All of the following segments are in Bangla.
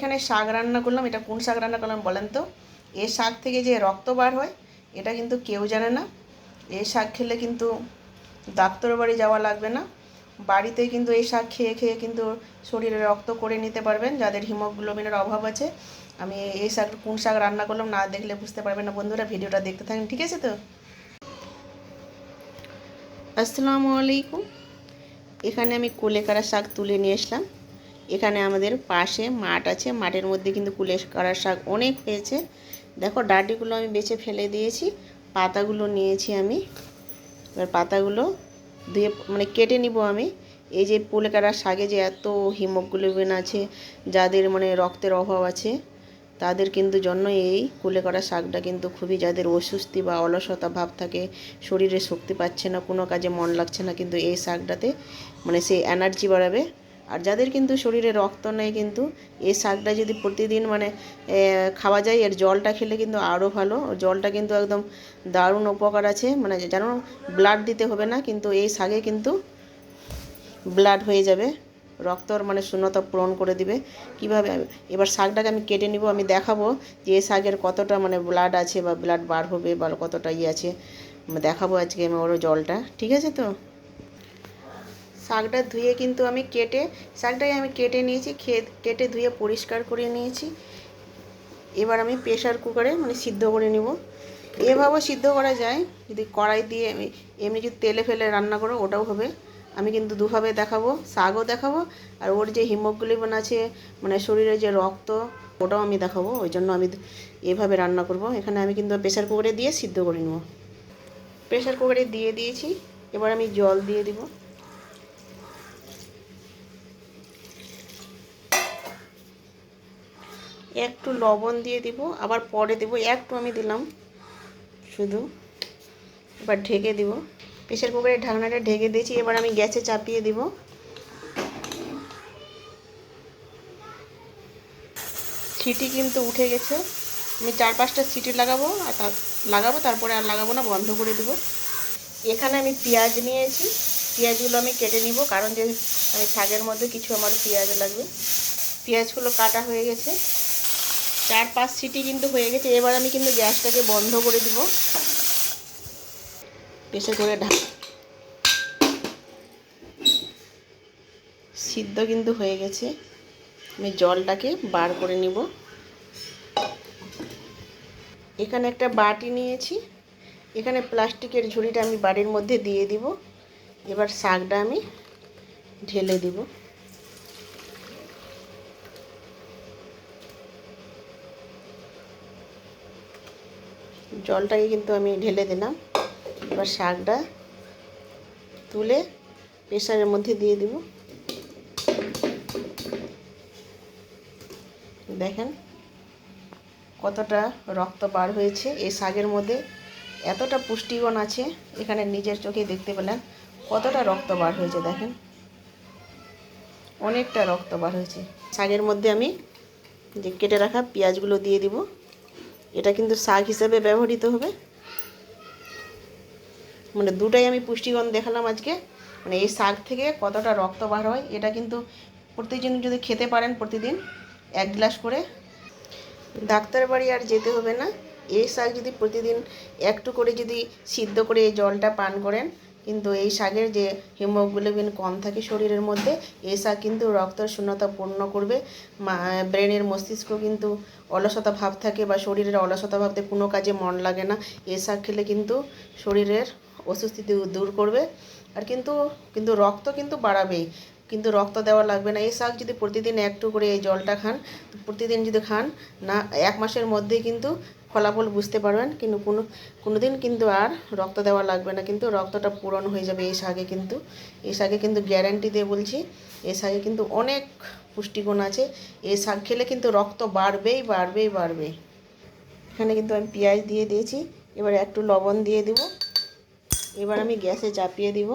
এখানে শাক রান্না করলাম, এটা কোন শাক রান্না করলাম বলেন তো? এ শাক থেকে যে রক্ত বার হয়, এটা কিন্তু কেউ জানে না। এই শাক খেলে কিন্তু ডাক্তার বাড়ি যাওয়া লাগবে না। বাড়িতে কিন্তু এই শাক খেয়ে খেয়ে কিন্তু শরীরে রক্ত করে নিতে পারবেন, যাদের হিমোগ্লোবিনের অভাব আছে। আমি এই শাক, কোন শাক রান্না করলাম না দেখলে বুঝতে পারবেন না বন্ধুরা, ভিডিওটা দেখতে থাকেন, ঠিক আছে তো? আসসালামু আলাইকুম। এখানে আমি কুলেকারা শাক তুলে নিয়ে আসলাম। এখানে আমাদের পাশে মাঠ আছে। মাঠের মধ্যে কিন্তু কুলেকারা শাক অনেক হয়েছে। দেখো, ডাঁটিগুলো আমি বেছে ফেলে দিয়েছি। পাতাগুলো নিয়েছি আমি। এবার পাতাগুলো ধুয়ে মানে কেটে নিব আমি। এই যে কুলেকারা শাকে যে এত হিমোগ্লোবিন আছে, যাদের মানে রক্তের অভাব আছে, তাদের কিন্তু জন্য এই কুলে করা শাকটা কিন্তু খুবই, যাদের অস্বস্তি বা অলসতা ভাব থাকে, শরীরে শক্তি পাচ্ছে না, কোনো কাজে মন লাগছে না, কিন্তু এই শাকটাতে মানে সেই এনার্জি বাড়াবে। আর যাদের কিন্তু শরীরে রক্ত নেই কিন্তু, এই শাকটা যদি প্রতিদিন মানে খাওয়া যায়, এর জলটা খেলে কিন্তু আরও ভালো। জলটা কিন্তু একদম দারুণ উপকার আছে। মানে যেন ব্লাড দিতে হবে না, কিন্তু এই শাকে কিন্তু ব্লাড হয়ে যাবে। রক্তর মানে শূন্যতা পূরণ করে দিবে। কীভাবে এবার শাকটাকে আমি কেটে নিব, আমি দেখাবো যে এই শাকের কতটা মানে ব্লাড আছে বা ব্লাড বার হবে বা কতটা ইয়ে আছে। দেখাবো আজকে আমি ওর জলটা, ঠিক আছে তো? শাকটা ধুয়ে কিন্তু আমি কেটে শাকটাকে আমি কেটে নিয়েছি কেটে ধুয়ে পরিষ্কার করে নিয়েছি। এবার আমি প্রেশার কুকারে মানে সিদ্ধ করে নেব। এভাবেও সিদ্ধ করা যায়, যদি কড়াই দিয়ে আমি- এমনি যদি তেলে ফেলে রান্না করো, ওটাও হবে। আমি কিন্তু দুভাবে দেখাবো, শাকও দেখাবো, আর ওর যে হিমোগ্লোবিন আছে মানে শরীরে যে রক্ত, ওটাও আমি দেখাবো। ওই জন্য আমি এভাবে রান্না করব। এখানে আমি কিন্তু প্রেশার কুকারে দিয়ে সিদ্ধ করে নেব। প্রেশার কুকারে দিয়ে দিয়েছি। এবার আমি জল দিয়ে দিব। একটু লবণ দিয়ে দিব, আবার পরে দেব, একটু আমি দিলাম শুধু। এবার ঢেকে দিব। প্রেশার কুকারের ঢাকনাটা ঢেকে দিয়েছি, এবার আমি গ্যাসে চাপিয়ে দিব। সিটি কিন্তু উঠে গেছে। আমি চার পাঁচটা সিটি লাগাবো, আর তার লাগাবো, তারপরে আর লাগাবো না, বন্ধ করে দেবো। এখানে আমি পেঁয়াজ নিয়েছি। পেঁয়াজগুলো আমি কেটে নিব, কারণ যে আমি শাকের মধ্যে কিছু আমার পেঁয়াজ লাগবে। পেঁয়াজগুলো কাটা হয়ে গেছে। চার পাঁচ সিটি কিন্তু হয়ে গেছে। এবার আমি কিন্তু গ্যাসটাকে বন্ধ করে দিব। প্রেসার করে ঢাক সিদ্ধ কিন্তু হয়ে গেছে। আমি জলটাকে বার করে নিব। এখানে একটা বাটি নিয়েছি। এখানে প্লাস্টিকের ঝুড়িটা আমি বাড়ির মধ্যে দিয়ে দিব। এবার শাকটা আমি ঢেলে দিব। জলটাকে কিন্তু আমি ঢেলে দিলাম। এবার শাকটা তুলে প্রেশারের মধ্যে দিয়ে দিব। দেখেন কতটা রক্ত বার হয়েছে। এই শাকের মধ্যে এতটা পুষ্টিগুণ আছে, এখানে নিজের চোখে দেখতে পেলেন কতটা রক্ত বার হয়েছে, দেখেন। অনেকটা রক্ত বার হয়েছে। শাকের মধ্যে আমি যে কেটে রাখা পেঁয়াজগুলো দিয়ে দিব। এটা কিন্তু শাক হিসেবে ব্যবহৃত হবে। মানে দুটাই আমি পুষ্টিগুণ দেখালাম আজকে। মানে এই শাক থেকে কতটা রক্ত বার হয়, এটা কিন্তু প্রতিদিন যদি খেতে পারেন প্রতিদিন, এক গ্লাস করে। ডাক্তার বাড়ি আর যেতে হবে না। এই শাক যদি প্রতিদিন একটু করে যদি সিদ্ধ করে এই জলটা পান করেন কিন্তু এই শাকের যে হিমোগ্লোবিন কম থাকে শরীরের মধ্যে, এই শাক কিন্তু রক্তের শূন্যতা পূর্ণ করবে। ব্রেনের মস্তিষ্ক কিন্তু অলসতা ভাব থাকে বা শরীরের অলসতা ভাবতে কোনো কাজে মন লাগে না। এই শাক খেলে কিন্তু শরীরের দূর- দূর করবে। আর কিন্তু কিন্তু রক্ত কিন্তু বাড়াবেই। কিন্তু রক্ত দেওয়া লাগবে না। এই শাক যদি প্রতিদিন একটু করে এই জলটা খান, প্রতিদিন যদি খান, না, এক মাসের মধ্যেই কিন্তু ফলাফল বুঝতে পারবেন, কিন্তু কোনো কোনো দিন কিন্তু আর রক্ত দেওয়া লাগবে না, কিন্তু রক্তটা পূরণ হয়ে যাবে এই শাকে কিন্তু। এই শাকে কিন্তু গ্যারান্টি দিয়ে বলছি, এই শাকে কিন্তু অনেক পুষ্টিগুণ আছে। এই শাক খেলে কিন্তু রক্ত বাড়বেই বাড়বেই বাড়বে এখানে কিন্তু আমি পেঁয়াজ দিয়ে দিয়েছি, এবার একটু লবণ দিয়ে দিব। এবার আমি গ্যাসে চাপিয়ে দিব।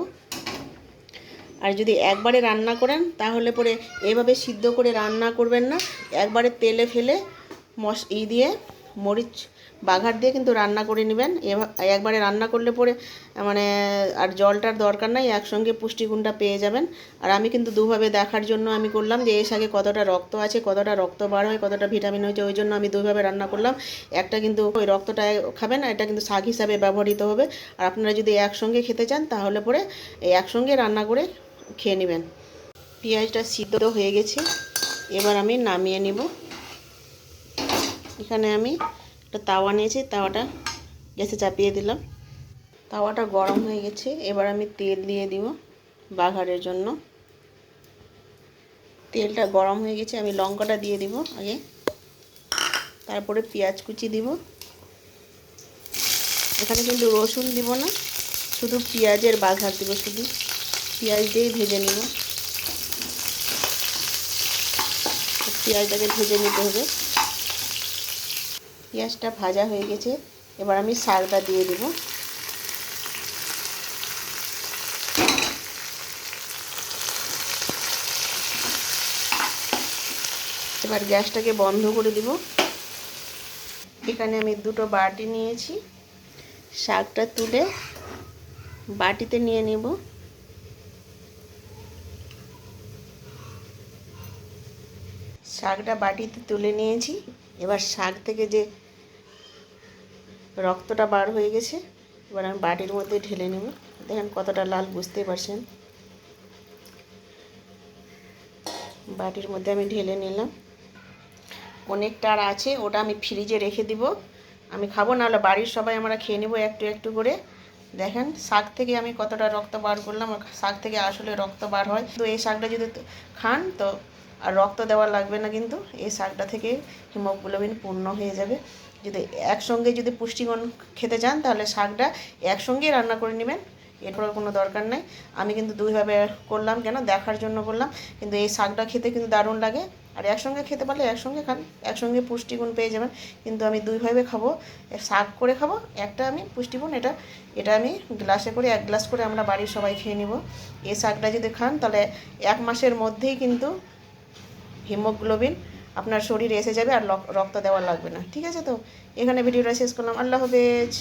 আর যদি একবারে রান্না করেন, তাহলে পরে এভাবে সিদ্ধ করে রান্না করবেন না। একবারে তেলে ফেলে মশ, ই দিয়ে মরিচ বাঘার দিয়ে কিন্তু রান্না করে নেবেন। একবারে রান্না করলে পরে মানে আর জলটার দরকার নাই, একসঙ্গে পুষ্টিগুণটা পেয়ে যাবেন। আর আমি কিন্তু দুভাবে দেখার জন্য আমি করলাম যে এই শাকে কতটা রক্ত আছে, কতটা রক্ত বার হয়, কতটা ভিটামিন হয়েছে, ওই জন্য আমি দুইভাবে রান্না করলাম। একটা কিন্তু ওই রক্তটা খাবেন এটা কিন্তু শাক হিসাবে ব্যবহৃত হবে। আর আপনারা যদি একসঙ্গে খেতে চান, তাহলে পরে একসঙ্গে রান্না করে খেয়ে নেবেন। পেঁয়াজটা সিদ্ধ হয়ে গেছে। এবার আমি নামিয়ে নিব। এখানে আমি একটা তাওয়া নিয়েছি, তাওয়াটা গ্যাসে চাপিয়ে দিলাম। তাওয়াটা গরম হয়ে গেছে, এবার আমি তেল দিয়ে দিব বাঘারের জন্য। তেলটা গরম হয়ে গেছে, আমি লঙ্কাটা দিয়ে দিব আগে। তারপরে পেঁয়াজ কুচি দিব। এখানে কিন্তু রসুন দিব না, শুধু পেঁয়াজের বাঘার দিব শুধু। পেঁয়াজ দিয়েই ভেজে নিব। পেঁয়াজটাকে ভেজে নিতে হবে। পেঁয়াজটা ভাজা হয়ে গেছে, এবার আমি শাকটা দিয়ে দেব। এবার গ্যাসটাকে বন্ধ করে দিব। এখানে আমি দুটো বাটি নিয়েছি, শাকটা তুলে বাটিতে নিয়ে নেব। শাকটা বাটিতে তুলে নিয়েছি, এবার শাক থেকে যে রক্তটা বার হয়ে গেছে। এবার আমি বাটির মধ্যে ঢেলে নেব। দেখেন কতটা লাল বুঝতে পারছেন। বাটির মধ্যে আমি ঢেলে নিলাম। অনেকটা আর আছে, ওটা আমি ফ্রিজে রেখে দিব। আমি খাব, নাহলে বাড়ির সবাই আমরা খেয়ে নেব একটু একটু করে। দেখেন, শাক থেকে আমি কতটা রক্ত বার করলাম শাক থেকে আসলে রক্ত বার হয়। তো এই শাকটা যদি খান, তো আর রক্ত দেওয়া লাগবে না কিন্তু। এই শাকটা থেকে হিমোগ্লোবিন পূর্ণ হয়ে যাবে। যদি একসঙ্গে যদি পুষ্টিগুণ খেতে চান, তাহলে শাকটা একসঙ্গেই রান্না করে নেবেন। এরপর কোনো দরকার নাই। আমি কিন্তু দুইভাবে করলাম কেন? দেখার জন্য করলাম কিন্তু এই শাকটা খেতে কিন্তু দারুণ লাগে। আর একসঙ্গে খেতে পারলে একসঙ্গে খান, একসঙ্গে পুষ্টিগুণ পেয়ে যাবেন। কিন্তু আমি দুইভাবে খাব। শাক করে খাব, একটা আমি পুষ্টিগুণ, এটা এটা আমি গ্লাসে করে, এক গ্লাস করে আমরা বাড়ির সবাই খেয়ে নিব। এই শাকটা যদি খান, তাহলে এক মাসের মধ্যেই কিন্তু হিমোগ্লোবিন আপনার শরীরে এসে যাবে আর রক্ত দেওয়া লাগবে না। ঠিক আছে তো? এখানে ভিডিওটা শেষ করলাম। আল্লাহ হাফেজ।